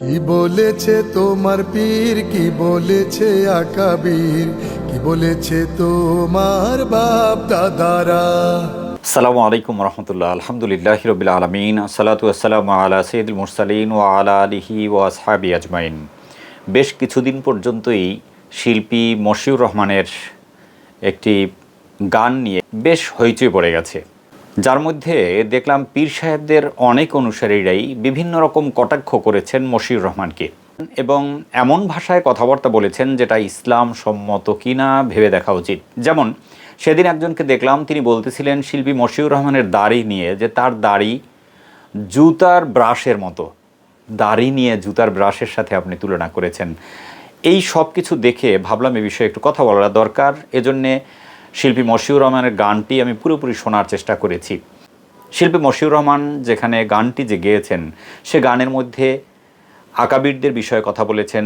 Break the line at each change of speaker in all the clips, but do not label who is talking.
কি বলেছে তোমার পীর? কি বলেছে আকাবীর কি বলেছে তোমার বাপ দাদারা?
সালামু আলাইকুম রহমতুল্লাহ, আলহামদুলিল্লাহ রবিল আলমিন সালাতু আসসালাম আলা সৈদুল মুরসালিন ও আলা আলিহি ও আসহাবি আজমাইন। বেশ কিছুদিন পর্যন্তই শিল্পী মশিউর রহমানের একটি গান নিয়ে বেশ হইচই পড়ে গেছে। যার মধ্যে দেখলাম পীর সাহেবদের অনেক অনুসারীরাই বিভিন্ন রকম কটাক্ষ করেছেন মশিউর রহমানকে এবং এমন ভাষায় কথাবার্তা বলেছেন যেটা ইসলাম সম্মত কিনা ভেবে দেখা উচিত। যেমন, সেদিন একজনকে দেখলাম তিনি বলতেছিলেন শিল্পী মশিউর রহমানের দাড়ি নিয়ে যে তার দাড়ি জুতার ব্রাশের মতো। দাড়ি নিয়ে জুতার ব্রাশের সাথে আপনি তুলনা করেছেন। এই সব কিছু দেখে ভাবলাম এ বিষয়ে একটু কথা বলা দরকার। এজন্যে শিল্পী মশিউর রহমানের গানটি আমি পুরোপুরি শোনার চেষ্টা করেছি। শিল্পী মশিউর রহমান যেখানে গানটি যে গেয়েছেন সে গানের মধ্যে আকাবিরদের বিষয়ে কথা বলেছেন,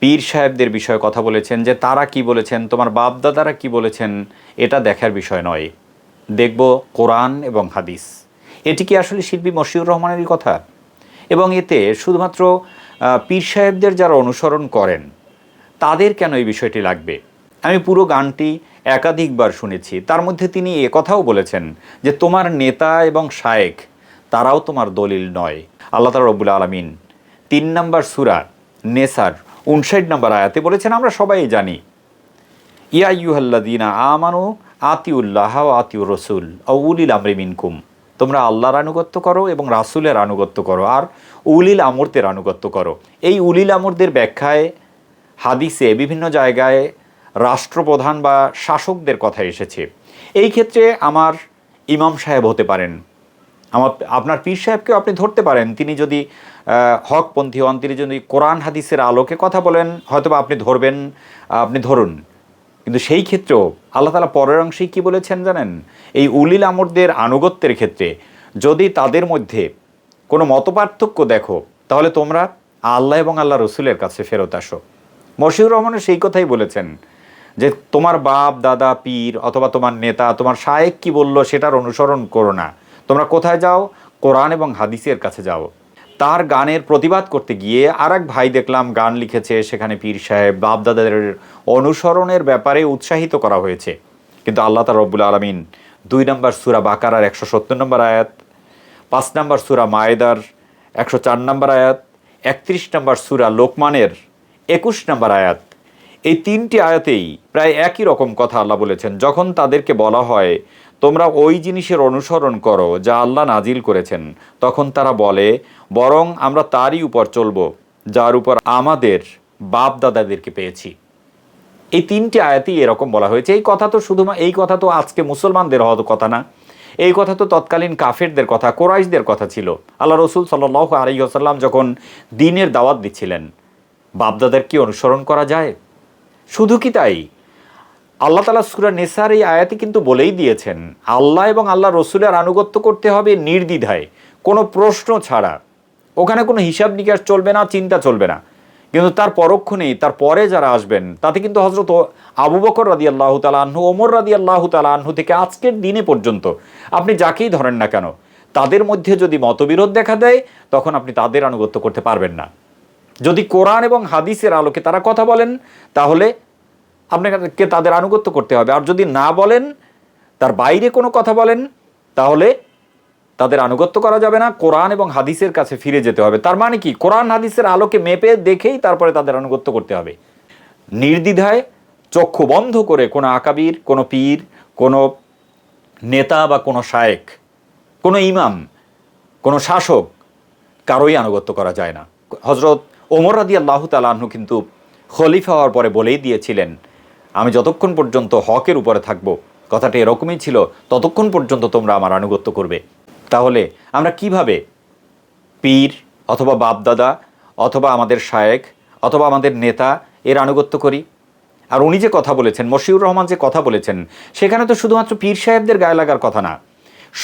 পীর সাহেবদের বিষয়ে কথা বলেছেন, যে তারা কি বলেছেন, তোমার বাপদাদারা কি বলেছেন, এটা দেখার বিষয় নয়। দেখব কোরআন এবং হাদিস। এটি কি আসলে শিল্পী মশিউর রহমানেরই কথা? এবং এতে শুধুমাত্র পীর সাহেবদের যারা অনুসরণ করেন, তাদের কেন এই বিষয়টি লাগবে? আমি পুরো গানটি একাধিকবার শুনেছি। তার মধ্যে তিনি কথাও বলেছেন যে, তোমার নেতা এবং শায়েক, তারাও তোমার দলিল নয়। আল্লাহ তালা রব্বুল আলমিন তিন নম্বর সুরা নেসার উনষাট নম্বর আয়াতে বলেছেন, আমরা সবাই জানি, ইয়া ইউহাল্লাদিনা আমানু আতিউল্লাহ আতিউর রসুল উলিল আমরি মিনকুম। তোমরা আল্লাহর আনুগত্য করো এবং রাসুলের আনুগত্য করো, আর উলিল আমরদের আনুগত্য করো। এই উলিল আমরদের ব্যাখ্যায়, হাদিসে বিভিন্ন জায়গায় রাষ্ট্রপ্রধান বা শাসকদের কথা এসেছে। এই ক্ষেত্রে আমার ইমাম সাহেব হতে পারেন। আমার, আপনার পীর সাহেবকেও আপনি ধরতে পারেন। তিনি যদি হকপন্থী হন, তিনি যদি কোরআন হাদিসের আলোকে কথা বলেন, হয়তোবা আপনি ধরবেন, আপনি ধরুন। কিন্তু সেই ক্ষেত্রেও আল্লাহ তালা পরের অংশেই কী বলেছেন জানেন? এই উলিল আমরদের আনুগত্যের ক্ষেত্রে যদি তাদের মধ্যে কোনো মতপার্থক্য দেখো, তাহলে তোমরা আল্লাহ এবং আল্লাহ রসুলের কাছে ফেরত আসো। মশিউর রহমানও সেই কথাই বলেছেন। যে তোমার বাপ, দাদা, পীর অথবা তোমার নেতা, তোমার শায়েক কি বলল সেটার অনুসরণ করো না। তোমরা কোথায় যাও? কোরআন এবং হাদিসের কাছে যাও। তার গানের প্রতিবাদ করতে গিয়ে আর ভাই দেখলাম গান লিখেছে, সেখানে পীর সাহেব বাপ দাদাদের অনুসরণের ব্যাপারে উৎসাহিত করা হয়েছে। কিন্তু আল্লাহ তার রব্বুল আলমিন দুই নম্বর সুরা বাকারার একশো সত্তর নম্বর আয়াত, পাঁচ নম্বর সুরা মায়েদার একশো চার নম্বর আয়াত, একত্রিশ নম্বর সুরা লোকমানের একুশ নম্বর আয়াত এই তিনটি আয়াতেই প্রায় একই রকম কথা আল্লাহ বলেছেন, যখন তাদেরকে বলা হয়, তোমরা ওই জিনিসের অনুসরণ করো যা আল্লাহ নাজিল করেছেন। তখন তারা বলে, বরং আমরা তারই উপর চলবো, যার উপর আমাদের বাপ দাদাদেরকে পেয়েছি। এই তিনটি আয়াতেই এরকম বলা হয়েছে। এই কথা তো শুধুমাত্র এই কথা তো আজকে মুসলমানদের হওয়া কথা না। এই কথা তো তৎকালীন কাফেরদের কথা, কোরাইশদের কথা ছিল। আল্লাহ রসুল সাল্লাহ আলী আসাল্লাম যখন দিনের দাওয়াত দিচ্ছিলেন, বাপদাদের কি অনুসরণ করা যায়? শুধু কি তাই? আল্লাহ তালা সুরা নেসার এই আয়াতে কিন্তু বলেই দিয়েছেন, আল্লাহ এবং আল্লাহ রসুলের আনুগত্য করতে হবে নির্দ্বিধায়, কোনো প্রশ্ন ছাড়া। ওখানে কোনো হিসাব নিকাশ চলবে না, চিন্তা চলবে না। কিন্তু তার পরক্ষণেই তার পরে যারা আসবেন, তাতে কিন্তু হজরত আবু বকর রাদি আল্লাহ তালাহু ওমর রাদি আল্লাহ তালাহু থেকে আজকের দিনে পর্যন্ত, আপনি যাকেই ধরেন না কেন, তাদের মধ্যে যদি মতবিরোধ দেখা দেয়, তখন আপনি তাদের আনুগত্য করতে পারবেন না। যদি কোরআন এবং হাদিসের আলোকে তারা কথা বলেন, তাহলে আপনাকে তাদের আনুগত্য করতে হবে। আর যদি না বলেন, তার বাইরে কোনো কথা বলেন, তাহলে তাদের আনুগত্য করা যাবে না, কোরআন এবং হাদিসের কাছে ফিরে যেতে হবে। তার মানে কি? কোরআন, হাদিসের আলোকে মেপে দেখেই তারপরে তাদের আনুগত্য করতে হবে। নির্দ্বিধায় চক্ষু বন্ধ করে কোনো আকাবির, কোনো পীর, কোনো নেতা বা কোনো শায়েক, কোনো ইমাম, কোনো শাসক কারোই আনুগত্য করা যায় না। হজরত ওমর রাদি আল্লাহ তালাহু কিন্তু খলিফা হওয়ার পরে বলেই দিয়েছিলেন, আমি যতক্ষণ পর্যন্ত হকের উপরে থাকব, কথাটা এরকমই ছিল, ততক্ষণ পর্যন্ত তোমরা আমার আনুগত্য করবে। তাহলে আমরা কীভাবে পীর অথবা বাপদাদা অথবা আমাদের শায়েক অথবা আমাদের নেতা এর আনুগত্য করি? আর উনি যে কথা বলেছেন, মশিউর রহমান যে কথা বলেছেন, সেখানে তো শুধুমাত্র পীর সাহেবদের গায়ে লাগার কথা না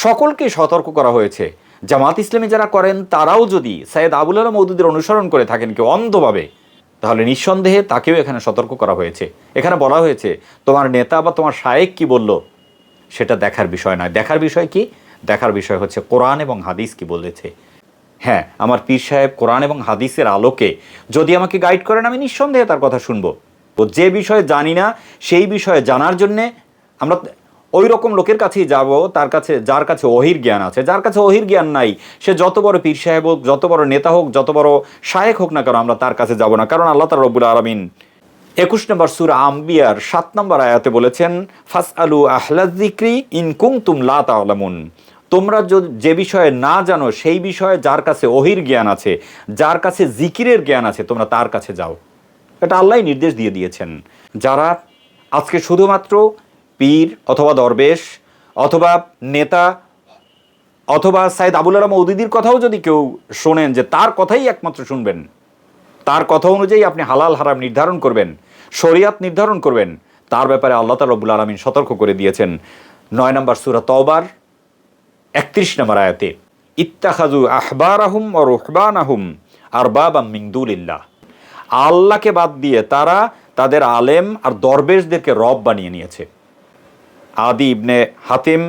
সকলকে সতর্ক করা হয়েছে। জামাত ইসলামী যারা করেন, তারাও যদি সৈয়দ আবুল আলম মৌদুদের অনুসরণ করে থাকেন কেউ অন্ধভাবে, তাহলে নিঃসন্দেহে তাকেও এখানে সতর্ক করা হয়েছে। এখানে বলা হয়েছে, তোমার নেতা বা তোমার শায়েক কি বলল? সেটা দেখার বিষয় নয়। দেখার বিষয় কি? দেখার বিষয় হচ্ছে কোরআন এবং হাদিস কি বলেছে। হ্যাঁ আমার পীর সাহেব কোরআন এবং হাদিসের আলোকে যদি আমাকে গাইড করেন, আমি নিঃসন্দেহে তার কথা শুনব। ও যে বিষয়ে জানি না, সেই বিষয়ে জানার জন্যে আমরা ওই রকম লোকের কাছেই যাব, তার কাছে, যার কাছে অহির জ্ঞান আছে। যার কাছে অহির জ্ঞান নাই, সে যত বড় পীর সাহেব হোক, যত বড় নেতা হোক, যত বড় শায়েক হোক না কেন, আমরা তার কাছে যাব না। কারণ আল্লাহ তার রব্বুল আলমিন একুশ নম্বর সুর আম্বিয়ার সাত নম্বর আয়াতে বলেছেন ফাস আলু আহলাজিক্রি ইনকুম তুম তালামুন তোমরা যে বিষয়ে না জানো, সেই বিষয়ে যার কাছে অহির জ্ঞান আছে, যার কাছে জিকিরের জ্ঞান আছে, তোমরা তার কাছে যাও। এটা আল্লাহ নির্দেশ দিয়ে দিয়েছেন। যারা আজকে শুধুমাত্র পীর অথবা দরবেশ অথবা নেতা অথবা সাইদ আবুল আলম মৌদিদির কথাও যদি কেউ শোনেন যে তার কথাই একমাত্র শুনবেন, তার কথা অনুযায়ী আপনি হালাল, হারাম নির্ধারণ করবেন, শরিয়াত নির্ধারণ করবেন, তার ব্যাপারে আল্লাহ তালা রব্বুল আলমিন সতর্ক করে দিয়েছেন। নয় নম্বর সুরা তওবার, একত্রিশ নম্বর আয়াতে ইত্তাখাজু আহবার আহম ও রুহবান আহম আর বাবা মিংদুলিল্লাহ আল্লাহকে বাদ দিয়ে তারা তাদের আলেম আর দরবেশদেরকে রব বানিয়ে নিয়েছে। আদি ইবনে হাতিম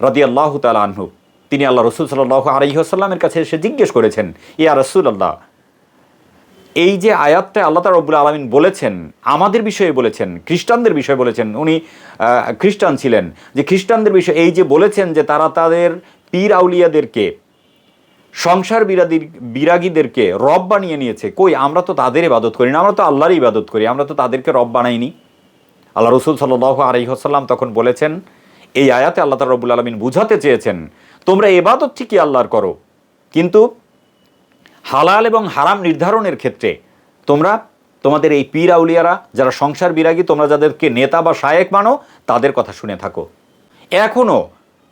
রাদি আল্লাহ আনহু। তিনি আল্লাহ রসুল সাল্লাহ আলহিহাসাল্লামের কাছে এসে জিজ্ঞেস করেছেন, ইয়া রসুল আল্লাহ এই যে আয়াতটা আল্লাহ তালা রব্বুল আলমিন বলেছেন, আমাদের বিষয়ে বলেছেন, খ্রিস্টানদের বিষয়ে বলেছেন, উনি খ্রিস্টান ছিলেন, যে খ্রিস্টানদের বিষয়ে এই যে বলেছেন যে তারা তাদের পীর আউলিয়াদেরকে, সংসার বিরাদির, বিরাগীদেরকে রব বানিয়ে নিয়েছে, কই আমরা তো তাদের ইবাদত করি না, আমরা তো আল্লাহর ইবাদত করি, আমরা তো তাদেরকে রব বানাইনি। আল্লাহ রসুল সাল্লাহ আলহিহাসাল্লাম তখন বলেছেন, এই আয়াতে আল্লাহ তালা রব্বুল আলমিন বুঝাতে চেয়েছেন, তোমরা এবাদত ঠিকই আল্লাহর করো, কিন্তু হালাল এবং হারাম নির্ধারণের ক্ষেত্রে তোমরা, তোমাদের এই পীর আউলিয়ারা যারা সংসার বিরাগী, তোমরা যাদেরকে নেতা বা শায়েক মানো, তাদের কথা শুনে থাকো। এখনও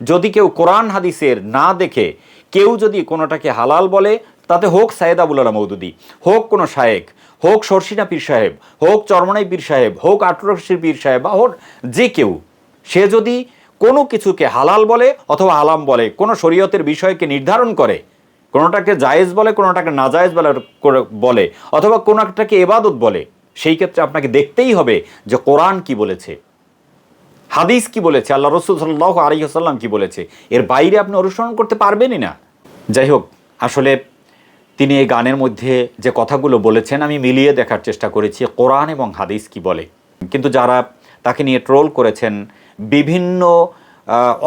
যদি কেউ কোরআন হাদিসের না দেখে, কেউ যদি কোনোটাকে হালাল বলে তাতে হোক সাইদ আবুল আলা মৌদুদি হোক কোনো শায়েক, হোক সরসিনা পীর সাহেব, হোক চরমনাই পীর সাহেব, হোক আটরশির পীর সাহেব, বা হোক যে কেউ, সে যদি কোনো কিছুকে হালাল বলে অথবা হালাম বলে, কোনো শরীয়তের বিষয়কে নির্ধারণ করে, কোনোটাকে জায়েজ বলে, কোনোটাকে নাজায়েজ বলে, করে- বলে, অথবা কোনোটাকে এবাদত বলে, সেই ক্ষেত্রে আপনাকে দেখতেই হবে যে কোরআন কি বলেছে, হাদিস কি বলেছে, আল্লাহ রসুল সাল্লাহ আলিহাসাল্লাম কি বলেছে, এর বাইরে আপনি অনুসরণ করতে পারবেনই না। যাই হোক, আসলে তিনি এই গানের মধ্যে যে কথাগুলো বলেছেন, আমি মিলিয়ে দেখার চেষ্টা করেছি, কোরআন এবং হাদিস কি বলে। কিন্তু যারা তাকে নিয়ে ট্রোল করেছেন, বিভিন্ন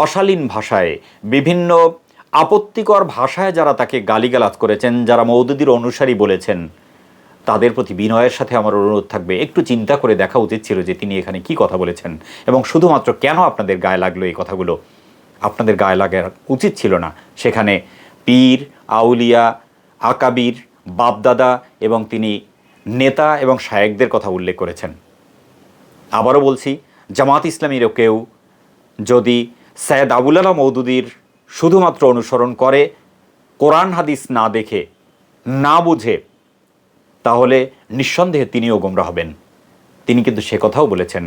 অশালীন ভাষায়, বিভিন্ন আপত্তিকর ভাষায় যারা তাকে গালিগালাজ করেছেন, যারা মৌদুদির অনুসারী বলেছেন, তাদের প্রতি বিনয়ের সাথে আমার অনুরোধ থাকবে। একটু চিন্তা করে দেখা উচিত ছিল যে তিনি এখানে কি কথা বলেছেন। এবং শুধুমাত্র কেন আপনাদের গায়ে লাগল এই কথাগুলো? আপনাদের গায়ে লাগার উচিত ছিল না। সেখানে পীর, আউলিয়া আকাবির, বাপদাদা এবং তিনি নেতা এবং শায়েকদের কথা উল্লেখ করেছেন। আবারও বলছি জামাত ইসলামীরও কেউ যদি সৈয়দ আবুল আলা মৌদুদির শুধুমাত্র অনুসরণ করে, কোরআন, হাদিস না দেখে, না বুঝে, তাহলে নিঃসন্দেহে তিনিও গোমরা হবেন। তিনি কিন্তু সে কথাও বলেছেন।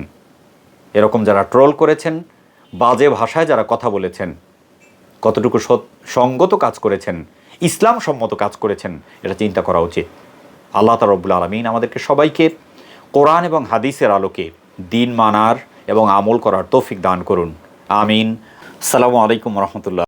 এরকম যারা ট্রোল করেছেন, বাজে ভাষায় যারা কথা বলেছেন, কতটুকু সঙ্গত কাজ করেছেন ইসলাম সম্মত কাজ করেছেন, এটা চিন্তা করা উচিত। আল্লাহ তার রব্বুল আলমিন আমাদেরকে সবাইকে কোরআন এবং হাদিসের আলোকে দিন মানার এবং আমল করার তৌফিক দান করুন। আমিন। সালামু আলাইকুম রহমতুল্লাহ।